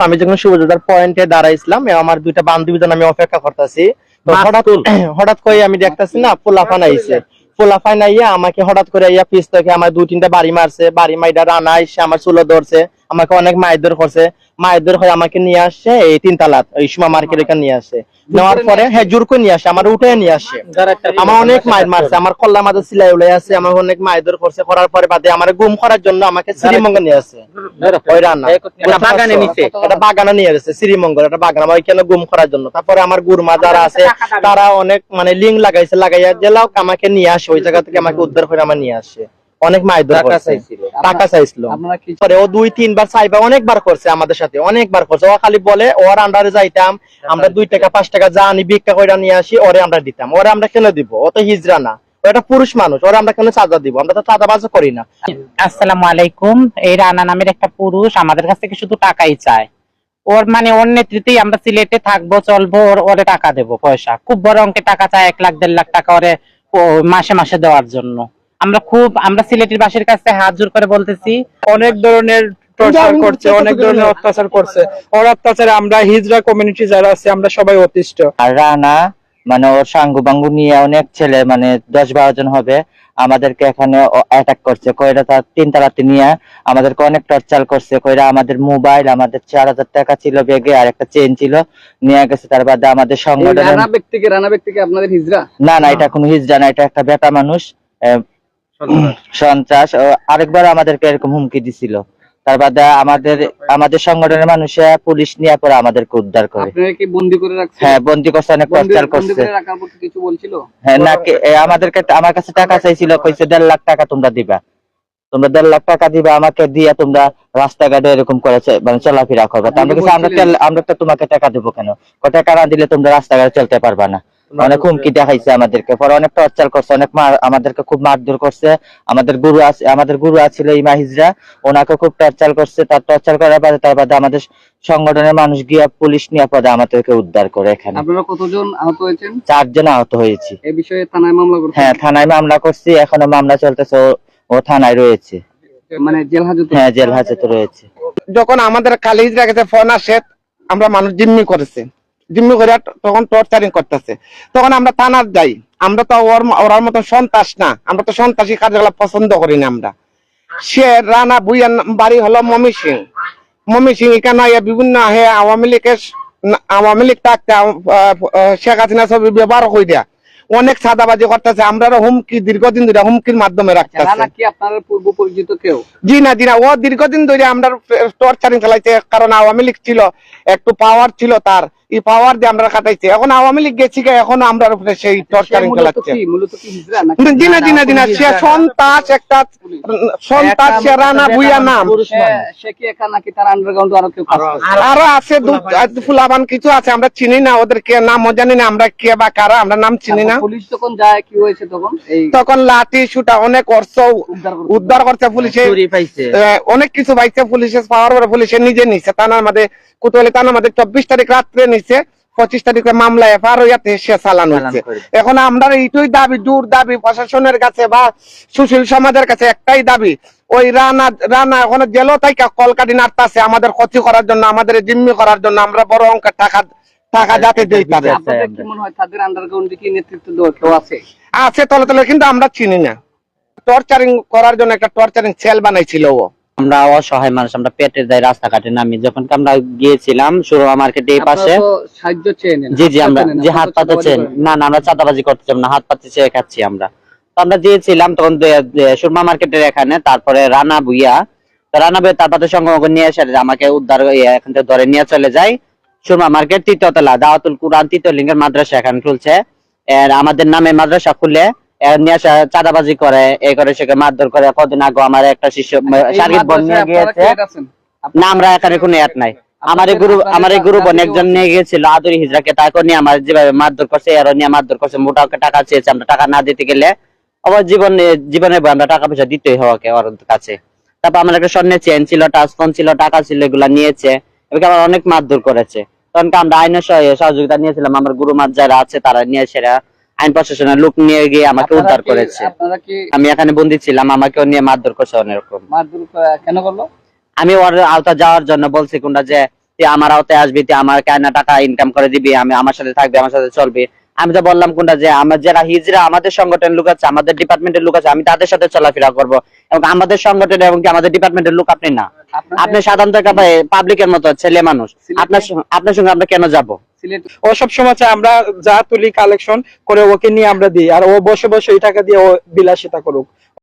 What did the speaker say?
আমি যখন শুভযোদ্ধার পয়েন্টে দাঁড়াইছিলাম আমার দুইটা জন আমি অপেক্ষা করতেছি। হঠাৎ হঠাৎ করে আমি দেখতেছি না পোলাফান আইছে পোলাফান আইয়া আমাকে হঠাৎ করে আইয়া পিস থেকে আমার দুই তিনটা বাড়ি মারছে বাড়ি মাইডা রানা আইসে আমার চুলো ধরছে। আমাকে অনেক মায়ের করছে। মায়ের হয়ে আমাকে নিয়ে আসছে এই তিন তালাত এই সুমা মার্কেট এখানে নিয়ে আসে। নেওয়ার পরে হ্যাঁ জোর করে নিয়ে আসে আমার উঠে নিয়ে আসে। আমার অনেক মায়ের মারছে আমার কল্লা মাঝে সিলাই উলে আছে আমার অনেক মায়ের করছে করার পরে বাদে আমার গুম করার জন্য আমাকে শ্রীমঙ্গল নিয়ে আসে। ওই রান্না। বাগানে নিছে? এটা বাগানে নিয়ে গেছে শ্রীমঙ্গল এটা বাগান আমার ওইখানে গুম করার জন্য? তারপরে আমার গুরমা যারা আছে তারা অনেক মানে লিঙ্ক লাগাইছে লাগাইয়া জেলাও আমাকে নিয়ে আসে ওই জায়গা থেকে আমাকে উদ্ধার করে আমার নিয়ে আসে। অনেক মায়ের টাকা চাইছিল। টাকা চাইছিল। পরে ও দুই তিনবার চাইবা অনেকবার করছে আমাদের সাথে অনেকবার করছে। ও খালি বলে ওর আন্ডারে যাইতাম আমরা দুই টাকা পাঁচ টাকা যা আনি ভিক্ষা করে নিয়ে আসি ওরে আমরা দিতাম। ওরে আমরা কেন দিব? ও তো হিজরা না। ও একটা পুরুষ মানুষ ওরে আমরা কেন চাঁদা দিব? আমরা তো চাঁদাবাজ করি না। আসসালামু আলাইকুম। এই রানা নামের একটা পুরুষ আমাদের কাছ থেকে শুধু টাকাই চায়। ওর মানে ওর নেতৃত্বেই আমরা সিলেটে থাকব চলবো ওর ওরে টাকা দেবো পয়সা। খুব বড় অঙ্কের টাকা চায় এক লাখ দেড় লাখ টাকা ওরে মাসে মাসে দেওয়ার জন্য। আমরা খুব আমরা সিলেটের বাসীর কাছে হাত জোর করে বলতেছি অনেক ধরনের টর্চার করছে অনেক ধরনের অত্যাচার করছে। ওর অত্যাচারে আমরা হিজরা কমিউনিটি যারা আছে আমরা সবাই অতিষ্ঠ। আর রানা মানে ওর সাঙ্গু বাঙ্গু নিয়ে অনেক ছেলে মানে দশ বারো জন হবে আমাদেরকে এখানে অ্যাটাক করছে। কয়রা তার তিন তালাতে নিয়ে আমাদেরকে অনেক টর্চার করছে। কয়রা আমাদের মোবাইল আমাদের চার হাজার টাকা ছিল ব্যাগে আর একটা চেন ছিল নিয়ে গেছে তার বাদে আমাদের সংগঠন রানা ব্যক্তিকে রানা ব্যক্তিকে আপনাদের হিজরা? না না এটা কোনো হিজরা না এটা একটা বেটা মানুষ। সন্ত্রাস ও আরেকবার আমাদেরকে এরকম হুমকি দিছিল। তার বাদে আমাদের আমাদের সংগঠনের মানুষে পুলিশ নিয়ে পরে আমাদেরকে উদ্ধার করে। কি বন্দি করে রাখছেন? হ্যাঁ বন্দি করছে অনেক টর্চার করছে। করে রাখার পর কি কিছু বলছিল? হ্যাঁ না আমাদেরকে আমার কাছে টাকা চাইছিল কইছে দেড় লাখ টাকা তোমরা দিবা। তোমরা দেড় লাখ টাকা দিবা আমাকে দিয়ে তোমরা রাস্তাঘাটে এরকম করেছে মানে চলাফেরা করবে। আমরা আমরা আমরা তো তোমাকে টাকা দেবো কেন? টাকা না দিলে তোমরা রাস্তাঘাটে চলতে পারবা না। অনেক হুমকি দেখাইছে আমাদেরকে। পরে অনেক টর্চার করছে অনেক আমাদেরকে খুব মারধর করছে। আমাদের গুরু আছে আমাদের গুরু আছিল ইমা হিজরা ওনাকে খুব টর্চার করছে। তার টর্চার করার পরে তার বাদে আমাদের সংগঠনের মানুষ গিয়া পুলিশ নিয়ে পরে আমাদেরকে উদ্ধার করে এখানে। আপনারা কতজন আহত হয়েছেন? চারজন আহত হয়েছি। এই বিষয়ে থানায় মামলা করছেন? হ্যাঁ থানায় মামলা করছি। এখনও মামলা চলতেছে। ও- থানায় রয়েছে। মানে জেল হাজতে? হ্যাঁ জেল হাজতে রয়েছে। যখন আমাদের কালি হিজরা কাছে ফোন আসে আমরা মানুষ জিম্মি করেছে। জিম্মি করে তখন টর্চারিং করতেছে। তখন আমরা থানার যাই। আমরা তো ওর ওরার মতো সন্ত্রাস না। আমরা তো সন্ত্রাসী কাজগুলো পছন্দ করি না আমরা। সে রানা বুইয়ার বাড়ি হলো মমি সিং। মমি সিং এখানে বিভিন্ন হে আওয়ামী লীগের আওয়ামী লীগ থাকতে শেখ হাসিনা ছবি ব্যবহার করে দেয়া। অনেক সাদাবাজি করতেছে। আমরা হুমকি দীর্ঘদিন ধরে হুমকির মাধ্যমে রাখতেছে। রানা কি পূর্ব পরিচিত কেউ? জি না জি না। ও দীর্ঘদিন ধরে আমরা টর্চারিং চালাইছে। কারণ আওয়ামী লীগ ছিল একটু পাওয়ার ছিল তার। এই পাওয়ার দিয়ে আমরা কাটাইছে। এখন আওয়ামী লীগ গেছি এখন আমরা উপরে সেই টর্চারিং চালাচ্ছে কি? মূলত কি হিজরা নাকি জি না জি না জি না সে সন্তাস একটা সন্তাস সে রানা নাম। আরও আছে? ফুলাবান কিছু। আছে আমরা চিনি না ওদের কে নাম জানি না আমরা কে বা কারা আমরা নাম চিনি না। পুলিশ যখন যায় কি হয়েছে তখন? তখন লাঠি সুটা অনেক অর্থ উদ্ধার করছে। পুলিশে। অনেক কিছু পাইছে পুলিশে পাওয়ার পরে পুলিশে নিজে নিছে। থানার মধ্যে কুতুয়ালি থানার মধ্যে চব্বিশ তারিখ রাত্রে নিছে পঁচিশ তারিখে মামলা এফআর হইয়াতে সে চালান হচ্ছে এখন আমরা এইটুই দাবি দূর দাবি প্রশাসনের কাছে বা সুশীল সমাজের কাছে একটাই দাবি ওই রানা রানা ওখানে জেলও তাইকা কলকাটি নাড়তাছে আমাদের ক্ষতি করার জন্য আমাদের জিম্মি করার জন্য আমরা বড় অঙ্কের টাকা টাকা যাতে দেই তাদের। আপনাদের কি মনে হয় তাদের আন্ডারগ্রাউন্ডে কি নেতৃত্ব দেওয়া কেউ আছে? আছে তলে তলে কিন্তু আমরা চিনি না। টর্চারিং করার জন্য একটা টর্চারিং সেল বানাইছিল ও। আমরা অসহায় মানুষ আমরা পেটের দায় রাস্তাঘাটে নামি। যখন আমরা গিয়েছিলাম সুরমা মার্কেটে এই পাশে জি জি আমরা যে হাত তো পাতে চেন না না আমরা চাঁদাবাজি করতেছিলাম না হাত পাতে চেয়ে খাচ্ছি আমরা। তো আমরা গিয়েছিলাম তখন সুরমা মার্কেটের এখানে তারপরে রানা ভুইয়া। তো রানা ভুইয়া তারপরে সঙ্গে নিয়ে এসে আমাকে উদ্ধার এখান থেকে ধরে নিয়ে চলে যায়। সুরমা মার্কেট তৃতীয়তলা দাওয়াতুল কুরআন তৃতীয় লিঙ্গের মাদ্রাসা এখানে খুলছে। আমাদের নামে মাদ্রাসা খুলে চাঁদাবাজি করে এ করে সেকে মারধর করে। কদিন আগে আমার একটা এই শারীরিক বোন নিয়ে গিয়েছে। না আমরা এখানে কোনো অ্যাড নাই। আমার গুরু আমার গুরু বোন একজন নিয়ে গিয়েছিল আদরি হিজরাকে। তাকে নিয়ে আমার যেভাবে মারধর করছে এরও নিয়ে মারধর করছে মোটা টাকা চেয়েছে। আমরা টাকা না দিতে গেলে আবার জীবনে জীবনে আমরা টাকা পয়সা দিতেই হওয়াকে ওর কাছে। তারপর আমার একটা স্বর্ণের চেন ছিল টাচ ফোন ছিল টাকা ছিল এগুলা নিয়েছে। এবার আমার অনেক মারধর করেছে। তখন আমরা আইনের সহ- সহযোগিতা নিয়েছিলাম। আমার গুরুমার যারা আছে তারা নিয়ে সেরা আইন প্রশাসনের লোক নিয়ে গিয়ে আমাকে উদ্ধার করেছে। আমি এখানে বন্দি ছিলাম আমাকেও নিয়ে মারধর করছে অনেক রকম মারধর ক- কেন করল? আমি ওর আওতা যাওয়ার জন্য বলছি কোনটা যে তুই আমার আওতায় আসবি তুই আমার কেনা টাকা ইনকাম করে দিবি আমি আমার সাথে থাকবি আমার সাথে চলবি। আমি তো বললাম কোনটা যে আমার যারা হিজরা আমাদের সংগঠনের লোক আছে আমাদের ডিপার্টমেন্টের লোক আছে আমি তাদের সাথে চলাফেরা করব। এবং আমাদের সংগঠনের এবং আমাদের ডিপার্টমেন্টের লোক আপনি না? আপনি সাধারণত পাবলিকের মতো ছেলে মানুষ। আপনার আপনার সঙ্গে আমরা কেন যাব? ও সব সময় আমরা যা তুলি কালেকশন করে ওকে নিয়ে আমরা দিই। আর ও বসে বসে এই টাকা দিয়ে ও বিলাসিতা করুক।